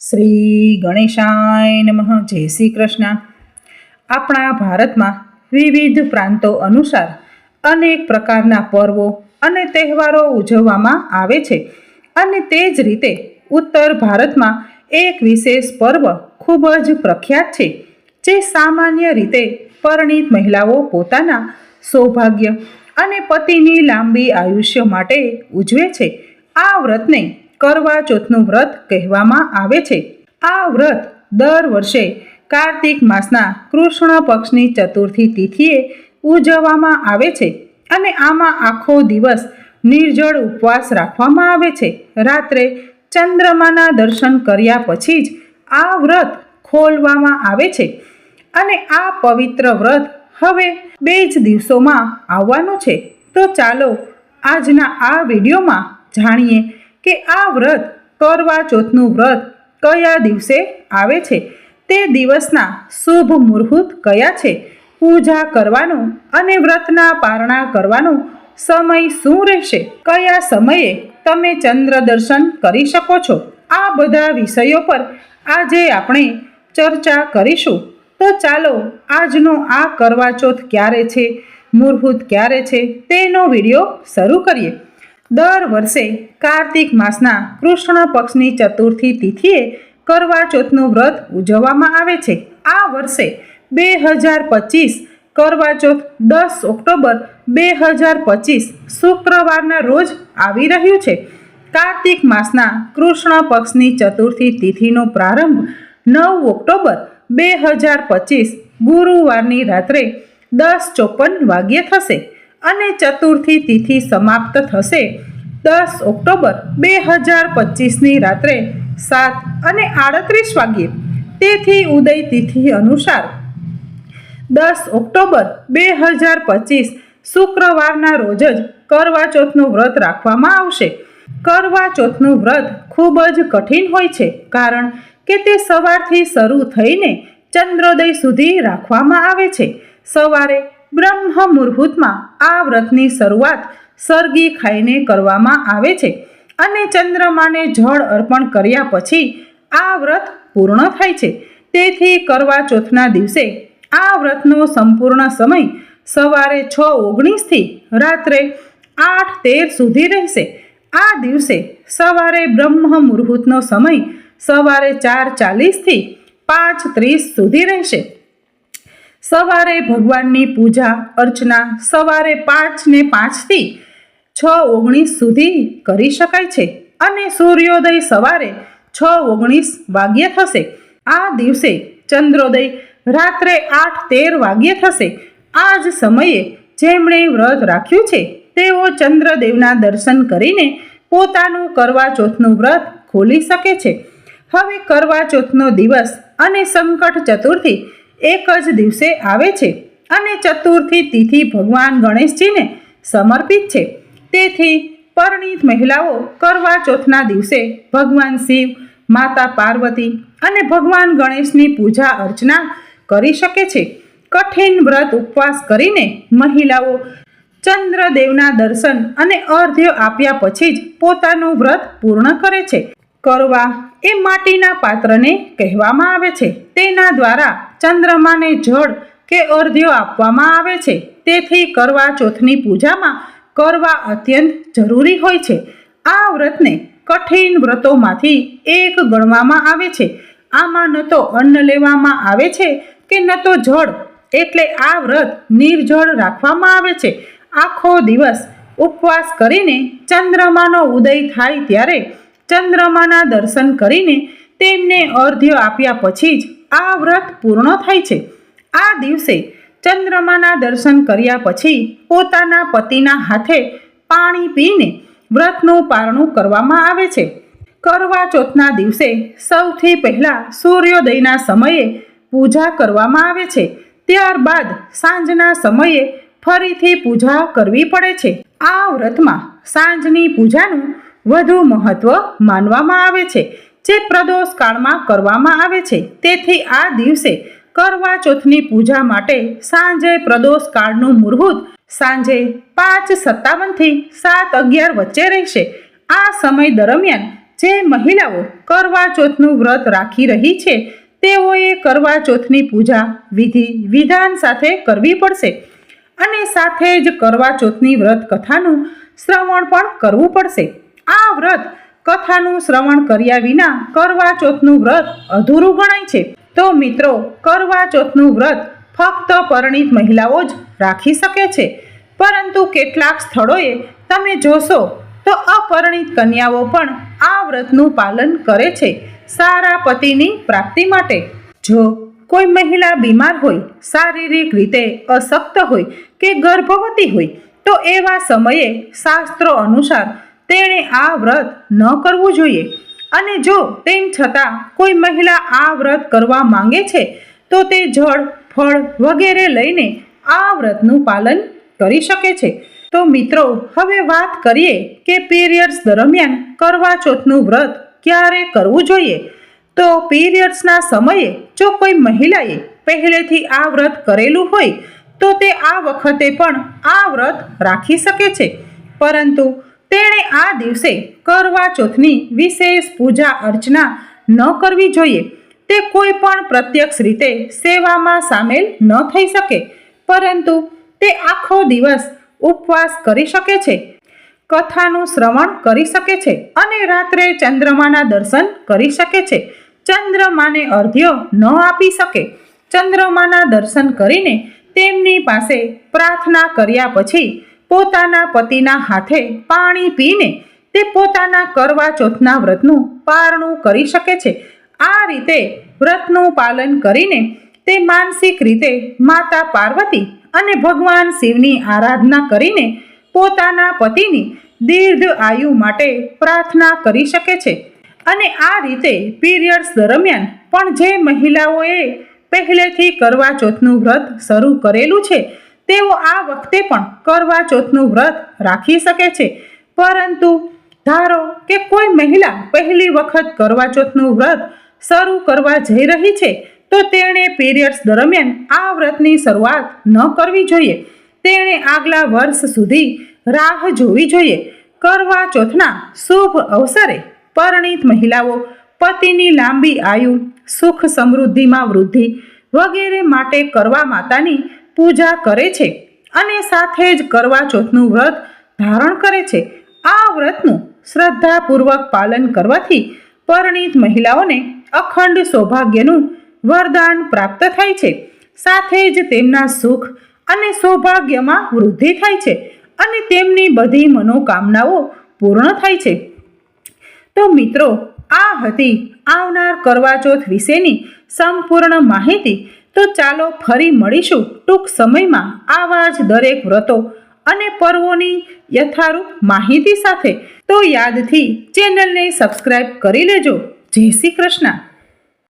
શ્રી ગણેશાય નમઃ. જય શ્રી કૃષ્ણ. આપણા ભારતમાં વિવિધ પ્રાંતો અનુસાર અનેક પ્રકારના પર્વો અને તહેવારો ઉજવવામાં આવે છે અને તે જ રીતે ઉત્તર ભારતમાં એક વિશેષ પર્વ ખૂબ જ પ્રખ્યાત છે, જે સામાન્ય રીતે પરણિત મહિલાઓ પોતાના સૌભાગ્ય અને પતિની લાંબી આયુષ્ય માટે ઉજવે છે. આ વ્રતને કરવા ચોથનું વ્રત કહેવામાં આવે છે. આ વ્રત દર વર્ષે કાર્તિક માસના કૃષ્ણ પક્ષની ચતુર્થી તિથિએ ઉજવવામાં આવે છે અને આમાં આખો દિવસ નિર્જળ ઉપવાસ રાખવામાં આવે છે. રાત્રે ચંદ્રમાના દર્શન કર્યા પછી જ આ વ્રત ખોલવામાં આવે છે અને આ પવિત્ર વ્રત હવે બે જ દિવસોમાં આવવાનું છે. તો ચાલો આજના આ વિડીયોમાં જાણીએ કે આ વ્રત કરવા ચોથનું વ્રત કયા દિવસે આવે છે? તે દિવસના શુભ મુહૂર્ત કયા છે? પૂજા કરવાનું અને વ્રતના પારણા કરવાનો સમય શું રહેશે? કયા સમયે તમે ચંદ્ર દર્શન કરી શકો છો? આ બધા વિષયો પર આજે આપણે ચર્ચા કરીશું. તો ચાલો આજનો આ કરવાચોથ ક્યારે છે? મુહૂર્ત ક્યારે છે? તેનો વીડિયો શરૂ કરીએ. દર વર્ષે કાર્તિક માસના કૃષ્ણ પક્ષની ચતુર્થી તિથિએ કરવા ચોથનું વ્રત ઉજવવામાં આવે છે. આ વર્ષે બે હજાર પચીસ કરવા ચોથ દસ ઓક્ટોબર બે હજાર પચીસ શુક્રવારના રોજ આવી રહ્યું છે. કાર્તિક માસના કૃષ્ણ પક્ષની ચતુર્થી તિથિનો પ્રારંભ નવ ઓક્ટોબર બે હજાર પચીસ ગુરુવારની રાત્રે દસ ચોપન વાગ્યે થશે. અને ચતુર્થી તિથિ સમાપ્ત થશે. દસ ઓક્ટોબર બે હજાર પચીસની રાત્રે સાત અને આડત્રીસ વાગ્યે, તેથી ઉદય તિથિ અનુસાર. દસ ઓક્ટોબર બે હજાર પચીસ, શુક્રવારના રોજ જ કરવા ચોથનું વ્રત રાખવામાં આવશે. કરવા ચોથનું વ્રત ખૂબ જ કઠિન હોય છે, કારણ કે તે સવારથી શરૂ થઈને ચંદ્રોદય સુધી રાખવામાં આવે છે. સવારે બ્રહ્મ મુહૂર્તમાં આ વ્રતની શરૂઆત સરગી ખાઈને કરવામાં આવે છે અને ચંદ્રમાને જળ અર્પણ કર્યા પછી આ વ્રત પૂર્ણ થાય છે. તેથી કરવા ચોથના દિવસે આ વ્રતનો સંપૂર્ણ સમય સવારે છ ઓગણીસથી રાત્રે આઠ તેર સુધી રહેશે. આ દિવસે સવારે બ્રહ્મ મુહૂર્તનો સમય સવારે ચાર ચાલીસથી પાંચ ત્રીસ સુધી રહેશે. સવારે ભગવાનની પૂજા, અર્ચના, સવારે પાંચ ને પાંચથી છ ઓગણીસ સુધી કરી શકાય છે અને સૂર્યોદય સવારે છ ઓગણીસ વાગ્યે થશે. આ દિવસે ચંદ્રોદય રાત્રે આઠ તેર વાગ્યે થશે. આ જ સમયે જેમણે વ્રત રાખ્યું છે, તેઓ ચંદ્રદેવના દર્શન કરીને પોતાનું કરવા ચોથનું વ્રત ખોલી શકે છે. હવે કરવા ચોથનો દિવસ અને સંકટ ચતુર્થી એક જ દિવસે આવે છે અને ચતુર્થી તિથિ ભગવાન ગણેશજીને સમર્પિત છે. તેથી પરણિત મહિલાઓ કરવા ચોથના દિવસે ભગવાન શિવ, માતા પાર્વતી અને ભગવાન ગણેશની પૂજા અર્ચના કરી શકે છે. કઠિન વ્રત ઉપવાસ કરીને મહિલાઓ ચંદ્રદેવના દર્શન અને અર્ધ્ય આપ્યા પછી જ પોતાનું વ્રત પૂર્ણ કરે છે. કરવા એ માટીના પાત્રને કહેવામાં આવે છે. તેના દ્વારા ચંદ્રમાને જળ કે અર્ધ્ય આપવામાં આવે છે, તેથી કરવા ચોથની પૂજામાં કરવા અત્યંત જરૂરી હોય છે. આ વ્રતને કઠિન વ્રતોમાંથી એક ગણવામાં આવે છે. આમાં ન તો અન્ન લેવામાં આવે છે કે ન તો જળ, એટલે આ વ્રત નિર્જળ રાખવામાં આવે છે. આખો દિવસ ઉપવાસ કરીને ચંદ્રમાનો ઉદય થાય ત્યારે ચંદ્રમાના દર્શન કરીને તેમને અર્ધ્ય આપ્યા પછી જ આ વ્રત પૂર્ણ થાય છે. આ દિવસે ચંદ્રમાના દર્શન કર્યા પછી પોતાના પતિના હાથે પાણી પીને વ્રતનું પારણું કરવામાં આવે છે. કરવા ચોથના દિવસે સૌથી પહેલા સૂર્યોદયના સમયે પૂજા કરવામાં આવે છે. ત્યારબાદ સાંજના સમયે ફરીથી પૂજા કરવી પડે છે. આ વ્રતમાં સાંજની પૂજાનું વધુ મહત્ત્વ માનવામાં આવે છે. જે પ્રદોષ કાળમાં કરવામાં આવે છે, તેથી આ દિવસે કરવા ચોથની પૂજા માટે સાંજે પ્રદોષ કાળનું મુહૂર્ત સાંજે પાંચ સત્તાવનથી સાત અગિયાર વચ્ચે રહેશે. આ સમય દરમિયાન જે મહિલાઓ કરવા ચોથનું વ્રત રાખી રહી છે, તેઓએ કરવા ચોથની પૂજા વિધિ વિધાન સાથે કરવી પડશે અને સાથે જ કરવા ચોથની વ્રત કથાનું શ્રવણ પણ કરવું પડશે. આ વ્રત કથાનું શ્રવણ કર્યા વિના કરવા ચોથનું વ્રત અધૂરું ગણાય છે. તો મિત્રો કરવા ચોથનું વ્રત ફક્ત પરણિત મહિલાઓ જ રાખી શકે છે. પરંતુ કેટલાક સ્થળોએ તમે જોશો તો અપરિણિત કન્યાઓ પણ આ વ્રતનું પાલન કરે છે સારા પતિની પ્રાપ્તિ માટે. જો કોઈ મહિલા બીમાર હોય, શારીરિક રીતે અશક્ત હોય કે ગર્ભવતી હોય, તો એવા સમયે શાસ્ત્રો અનુસાર તેણે આ વ્રત ન કરવું જોઈએ. અને જો તેમ છતાં કોઈ મહિલા આ વ્રત કરવા માંગે છે, તો તે જળ, ફળ વગેરે લઈને આ વ્રતનું પાલન કરી શકે છે. તો મિત્રો, હવે વાત કરીએ કે પીરિયડ્સ દરમિયાન કરવા ચોથનું વ્રત ક્યારે કરવું જોઈએ? તો પીરિયડ્સના સમયે જો કોઈ મહિલાએ પહેલેથી આ વ્રત કરેલું હોય, તો તે આ વખતે પણ આ વ્રત રાખી શકે છે. પરંતુ તેણે આ દિવસે કરવા ચોથની વિશેષ પૂજા અર્ચના ન કરવી જોઈએ. તે કોઈ પણ પ્રત્યક્ષ રીતે સેવામાં સામેલ ન થઈ શકે, પરંતુ તે આખો દિવસ ઉપવાસ કરી શકે છે, કથાનું શ્રવણ કરી શકે છે અને રાત્રે ચંદ્રમાના દર્શન કરી શકે છે. ચંદ્રમાને અર્ધ્ય ન આપી શકે. ચંદ્રમાના દર્શન કરીને તેમની પાસે પ્રાર્થના કર્યા પછી પોતાના પતિના હાથે પાણી પીને તે પોતાના કરવા ચોથના વ્રતનું પારણું કરી શકે છે. આ રીતે વ્રતનું પાલન કરીને તે માનસિક રીતે માતા પાર્વતી અને ભગવાન શિવની આરાધના કરીને પોતાના પતિની દીર્ઘ આયુ માટે પ્રાર્થના કરી શકે છે. અને આ રીતે પીરિયડ્સ દરમિયાન પણ જે મહિલાઓએ પહેલેથી કરવા ચોથનું વ્રત શરૂ કરેલું છે તેઓ આ વખતે પણ કરવા ચોથનું વ્રત રાખી શકે છે. પરંતુ ધારો કે કોઈ મહિલા પહેલી વખત કરવા ચોથનું વ્રત શરૂ કરવા જઈ રહી છે, તો તેણે પીરિયડ્સ દરમિયાન આ વ્રતની શરૂઆત ન કરવી જોઈએ. તેણે આગલા વર્ષ સુધી રાહ જોવી જોઈએ. કરવા ચોથના શુભ અવસરે પરણિત મહિલાઓ પતિની લાંબી આયુ, સુખ સમૃદ્ધિમાં વૃદ્ધિ વગેરે માટે કરવા માતાની પૂજા કરે છે અને સાથે જ કરવા ચોથનું વ્રત ધારણ કરે છે. આ વ્રતનું શ્રદ્ધાપૂર્વક પાલન કરવાથી પરણિત મહિલાઓને અખંડ સૌભાગ્યનું વરદાન પ્રાપ્ત થાય છે. સાથે જ તેમના સુખ અને સૌભાગ્યમાં વૃદ્ધિ થાય છે અને તેમની બધી મનોકામનાઓ પૂર્ણ થાય છે. તો મિત્રો, આ હતી આવનાર કરવાચોથ વિશેની સંપૂર્ણ માહિતી. તો ચાલો ફરી મળીશું ટૂંક સમયમાં આવા જ દરેક વ્રતો અને પર્વોની યથારૂપ માહિતી સાથે. તો યાદથી ચેનલને સબસ્ક્રાઈબ કરી લેજો. જય શ્રી કૃષ્ણ.